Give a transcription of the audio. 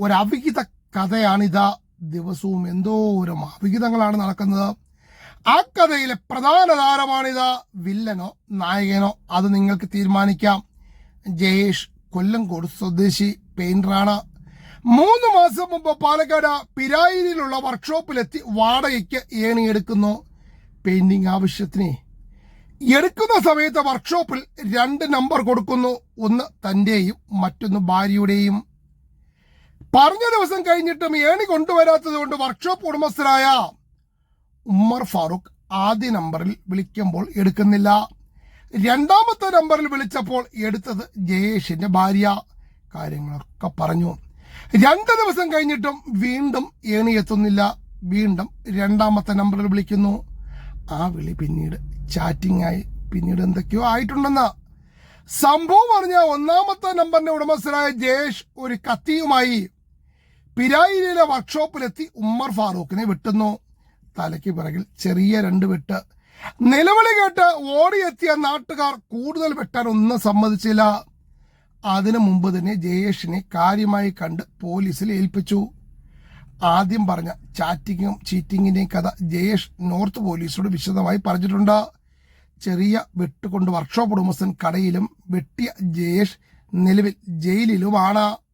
ഒരു അവിഹിത കഥയാണിത് ദിവസവും എന്തോരം അവിഹിതങ്ങളാണ് നടക്കുന്നത്. ആ കഥയിലെ പ്രധാന താരമാണിത് വില്ലനോ നായകനോ അത് നിങ്ങൾക്ക് തീരുമാനിക്കാം. ജയേഷ് കൊല്ലംകോട് സ്വദേശി പെയിന്ററാണ്. മൂന്ന് മാസം മുമ്പ് പാലക്കാട് പിരായിരിയിലുള്ള വർക്ക്ഷോപ്പിലെത്തി വാടകയ്ക്ക് ഏണിയെടുക്കുന്നു. പെയിന്റിംഗ് ആവശ്യത്തിന്. എടുക്കുന്ന സമയത്ത് വർക്ക്ഷോപ്പിൽ രണ്ട് നമ്പർ കൊടുക്കുന്നു. ഒന്ന് തന്റെയും മറ്റൊന്ന് ഭാര്യയുടെയും. പറഞ്ഞ ദിവസം കഴിഞ്ഞിട്ടും ഏണി കൊണ്ടുവരാത്തത് കൊണ്ട് വർക്ക്ഷോപ്പ് ഉടമസ്ഥരായ ഉമ്മർ ഫാറൂഖ് ആദ്യ നമ്പറിൽ വിളിക്കുമ്പോൾ എടുക്കുന്നില്ല. രണ്ടാമത്തെ നമ്പറിൽ വിളിച്ചപ്പോൾ എടുത്തത് ജയേഷിന്റെ ഭാര്യ. കാര്യങ്ങളൊക്കെ പറഞ്ഞു. രണ്ട് ദിവസം കഴിഞ്ഞിട്ടും വീണ്ടും ഏണി എത്തുന്നില്ല. വീണ്ടും രണ്ടാമത്തെ നമ്പറിൽ വിളിക്കുന്നു. ആ വിളി പിന്നീട് ചാറ്റിംഗ് ആയി. പിന്നീട് എന്തൊക്കെയോ ആയിട്ടുണ്ടെന്ന്. സംഭവം പറഞ്ഞ ഒന്നാമത്തെ നമ്പറിന്റെ ഉടമസ്ഥരായ ജയേഷ് ഒരു കത്തിയുമായി. പിരായിരിയിലെ വർക്ക്ഷോപ്പിലെത്തി ഉമ്മർ ഫാറൂഖിനെ വെട്ടുന്നു. തലയ്ക്ക് പിറകിൽ ചെറിയ രണ്ട് വെട്ട്. നിലവിളി കേട്ട് ഓടിയെത്തിയ നാട്ടുകാർ കൂടുതൽ വെട്ടാൻ ഒന്നും സമ്മതിച്ചില്ല. അതിനു മുമ്പ് തന്നെ ജയേഷിനെ കാര്യമായി കണ്ട് പോലീസിൽ ഏൽപ്പിച്ചു. ആദ്യം പറഞ്ഞ ചാറ്റിങ്ങും ചീറ്റിങ്ങിന്റെയും കഥ ജയേഷ് നോർത്ത് പോലീസോട് വിശദമായി പറഞ്ഞിട്ടുണ്ട്. ചെറിയ വെട്ടുകൊണ്ട് വർക്ക്ഷോപ്പ് ഉടമസ്ഥൻ കടയിലും വെട്ടിയ ജയേഷ് നിലവിൽ ജയിലിലുമാണ്.